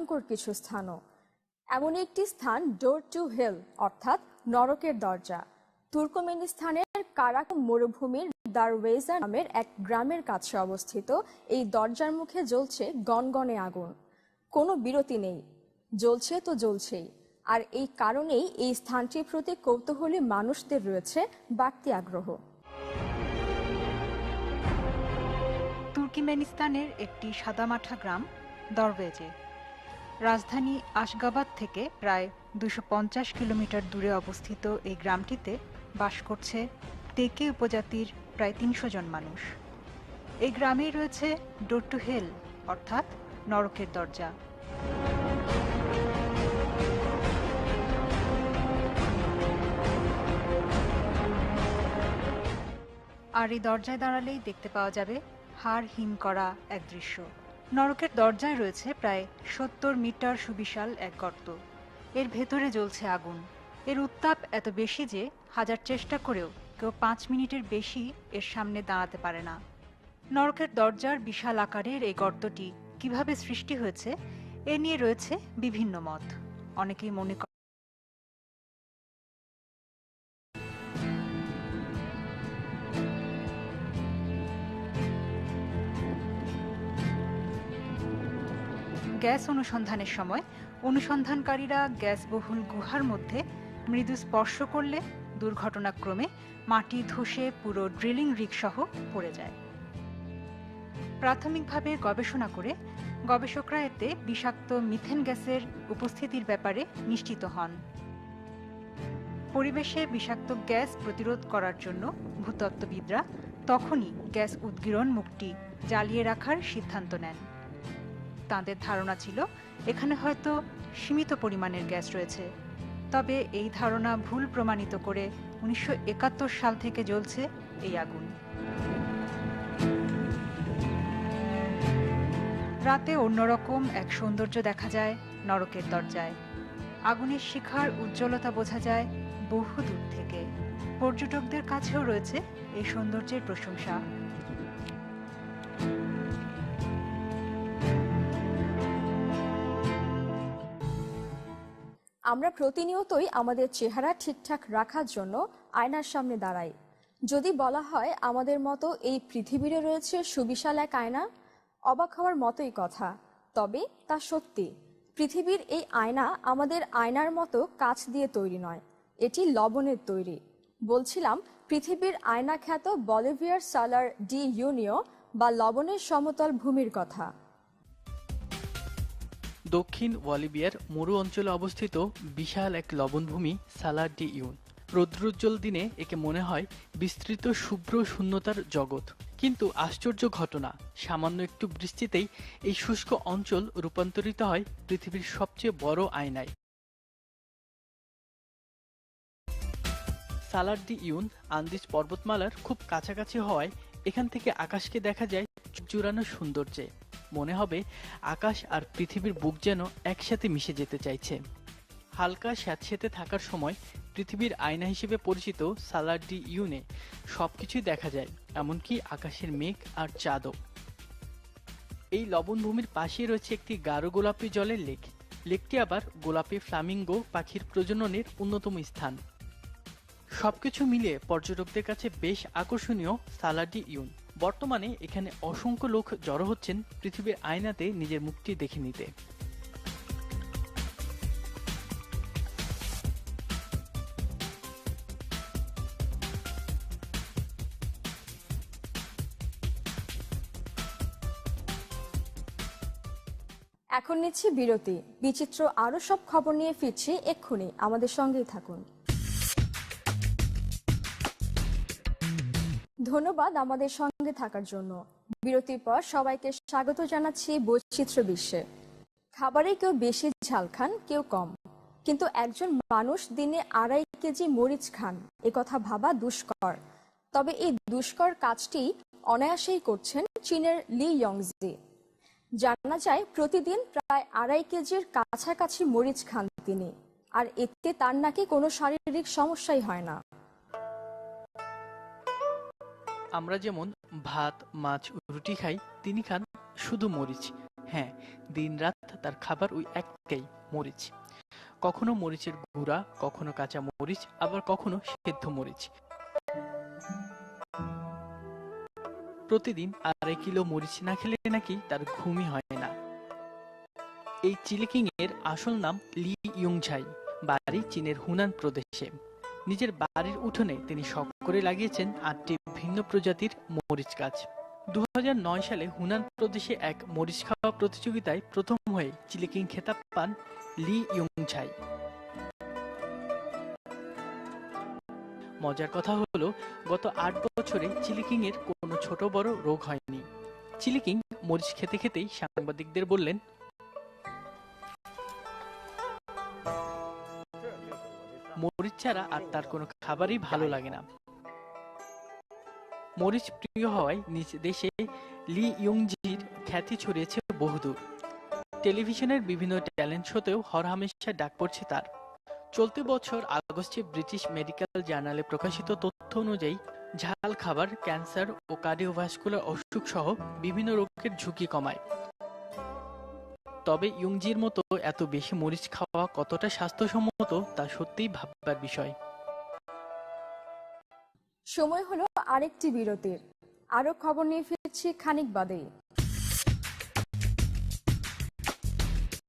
ভয়ঙ্কর কিছু স্থানও। এমন একটি স্থান ডোর টু হেল অর্থাৎ নরকের দরজা। তুর্কমেনিস্তানের কারাকম মরুভূমির দারওয়েজা নামের এক গ্রামের কাছে অবস্থিত, এই দরজার মুখে জ্বলছে গনগনে আগুন। কোনো বিরতি নেই। জ্বলছে তো জ্বলছেই। আর এই কারণেই এই স্থানটির প্রতি কৌতূহলী মানুষদের রয়েছে বাড়তি আগ্রহ। তুর্কিমেনিস্তানের একটি সাদামাঠা গ্রাম দরওয়েজে। রাজধানী আশগাবাদ থেকে প্রায় দুশো কিলোমিটার দূরে অবস্থিত এই গ্রামটিতে বাস করছে তেকে উপজাতির প্রায় তিনশো জন মানুষ। এই গ্রামেই রয়েছে ডোর টু হেল অর্থাৎ নরকের দরজা। আর এই দরজায় দাঁড়ালেই দেখতে পাওয়া যাবে হাড় হিম করা এক দৃশ্য। নরকের দরজায় রয়েছে প্রায় সত্তর মিটার সুবিশাল এক গর্ত। এর ভেতরে জ্বলছে আগুন। এর উত্তাপ এত বেশি যে হাজার চেষ্টা করেও কেউ পাঁচ মিনিটের বেশি এর সামনে দাঁড়াতে পারে না। নরকের দরজার বিশাল আকারের এই গর্তটি কীভাবে সৃষ্টি হয়েছে, এ নিয়ে রয়েছে বিভিন্ন মত। অনেকেই মনে গ্যাস অনুসন্ধানের সময় অনুসন্ধানকারীরা গ্যাসবহুল গুহার মধ্যে মৃদু স্পর্শ করলে দুর্ঘটনাক্রমে মাটি ধসে পুরো ড্রিলিং রিকসহ পড়ে যায়। প্রাথমিকভাবে গবেষণা করে গবেষকরা এতে বিষাক্ত মিথেন গ্যাসের উপস্থিতির ব্যাপারে নিশ্চিত হন। পরিবেশে বিষাক্ত গ্যাস প্রতিরোধ করার জন্য ভূতত্ত্ববিদরা তখনই গ্যাস উদ্গীরণ মুখটি জ্বালিয়ে রাখার সিদ্ধান্ত নেন। তাঁদের ধারণা ছিল, এখানে হয়তো সীমিত পরিমাণের গ্যাস রয়েছে। তবে এই ধারণা ভুল প্রমাণিত করে উনিশশো একাত্তর সাল থেকে জ্বলছে এই আগুন। রাতে অন্যরকম এক সৌন্দর্য দেখা যায় নরকের দরজায়। আগুনের শিখার উজ্জ্বলতা বোঝা যায় বহু দূর থেকে। পর্যটকদের কাছেও রয়েছে এই সৌন্দর্যের প্রশংসা। আমরা প্রতিনিয়তই আমাদের চেহারা ঠিকঠাক রাখার জন্য আয়নার সামনে দাঁড়াই। যদি বলা হয় আমাদের মতো এই পৃথিবীরে রয়েছে সুবিশাল এক আয়না, অবাক হওয়ার মতোই কথা, তবে তা সত্যি। পৃথিবীর এই আয়না আমাদের আয়নার মতো কাচ দিয়ে তৈরি নয়, এটি লবণের তৈরি। বলছিলাম, পৃথিবীর আয়না খ্যাত বলিভিয়ার সালার ডি ইউনিও বা লবণের সমতল ভূমির কথা। দক্ষিণ ওয়ালিবিয়ার মরু অঞ্চলে অবস্থিত বিশাল এক লবণভূমি সালার ডি ইউন। রৌদ্রোজ্জ্বল দিনে একে মনে হয় বিস্তৃত শুভ্র শূন্যতার জগৎ। কিন্তু আশ্চর্য ঘটনা, সামান্য একটু বৃষ্টিতেই এই শুষ্ক অঞ্চল রূপান্তরিত হয় পৃথিবীর সবচেয়ে বড় আয়নায়। সালার ডি ইউন আন্দিজ পর্বতমালার খুব কাছাকাছি হওয়ায় এখান থেকে আকাশকে দেখা যায় চূড়ানো সৌন্দর্যে। মনে হবে আকাশ আর পৃথিবীর বুক যেন একসাথে মিশে যেতে চাইছে। হালকা স্যাঁতসেঁতে থাকার সময় পৃথিবীর আয়না হিসেবে পরিচিত সালার ডি ইউনে সবকিছুই দেখা যায়, এমনকি আকাশের মেঘ আর চাঁদও। এই লবণভূমির পাশেই রয়েছে একটি গাঢ় গোলাপি জলের লেক। লেকটি আবার গোলাপি ফ্লামিঙ্গো পাখির প্রজননের অন্যতম স্থান। সবকিছু মিলিয়ে পর্যটকদের কাছে বেশ আকর্ষণীয় সালাডি ইউন। বর্তমানে এখানে অসংখ্য লোক জড়ো হচ্ছেন পৃথিবীর আয়নাতে নিজের মুখটি দেখে নিতে। এখন নিচ্ছি বিরতি। বিচিত্র আরও সব খবর নিয়ে ফিরছি এক্ষুনি। আমাদের সঙ্গেই থাকুন। ধন্যবাদ আমাদের সঙ্গে থাকার জন্য। বিরতির পর সবাইকে স্বাগত জানাচ্ছি বৈচিত্র্য বিশ্বে। খাবারে কেউ বেশি ঝাল খান, কেউ কম। কিন্তু একজন মানুষ দিনে আড়াই কেজি মরিচ খান, এ কথা ভাবা দুষ্কর। তবে এই দুষ্কর কাজটি অনায়াসেই করছেন চীনের লি ইয়ংজি। জানা যায়, প্রতিদিন প্রায় আড়াই কেজির কাছাকাছি মরিচ খান তিনি। আর এতে তার নাকি কোনো শারীরিক সমস্যাই হয় না। আমরা যেমন ভাত, মাছ, রুটি খাই, তিনি খান শুধু মরিচ। হ্যাঁ দিনরাত তার খাবার ওই একটাই মরিচ। কখনো মরিচের গুঁড়া, কখনো কাঁচা মরিচ, আবার কখনো সেদ্ধ মরিচ। প্রতিদিন আড়াই কিলো মরিচ না খেলে নাকি তার ঘুমই হয় না। এই চিলিকিং এর আসল নাম লি ইয়ংঝাই, বাড়ি চীনের হুনান প্রদেশে। নিজের বাড়ির উঠোনে তিনি শখ করে লাগিয়েছেন আটটি ভিন্ন প্রজাতির মরিচ গাছ। দু হাজার নয় সালে হুনান প্রদেশে এক মরিচ খাওয়া প্রতিযোগিতায় প্রথম হয়ে চিলিকিং খেতাব পান লি ইয়ংঝাই মজার কথা হলো, গত আট বছরে চিলিকিং এর কোনো ছোট বড় রোগ হয়নি। চিলিকিং মরিচ খেতে খেতেই সাংবাদিকদের বললেন, মরিচ ছাড়া আর তার কোনো খাবারই ভালো লাগে না। মরিচ প্রিয় হওয়ায় নিজ দেশে লি ইয়ংজির খ্যাতি ছড়িয়েছে বহুদূর। টেলিভিশনের বিভিন্ন ট্যালেন্ট শোতেও হরহামেশা ডাক পড়ছে তার। চলতি বছর আগস্টে ব্রিটিশ মেডিকেল জার্নালে প্রকাশিত তথ্য অনুযায়ী ঝাল খাবার, ক্যান্সার ও কার্ডিওভাস্কুলার অসুখ সহ বিভিন্ন রোগের ঝুঁকি কমায়। তবে ইয়ংজির মতো এত বেশি মরিচ খাওয়া কতটা স্বাস্থ্যসম্মত তা সত্যিই ভাববার বিষয়। সময় হলো আরেকটি বিরতির। আরও খবর নিয়ে ফিরছি খানিক বাদেই।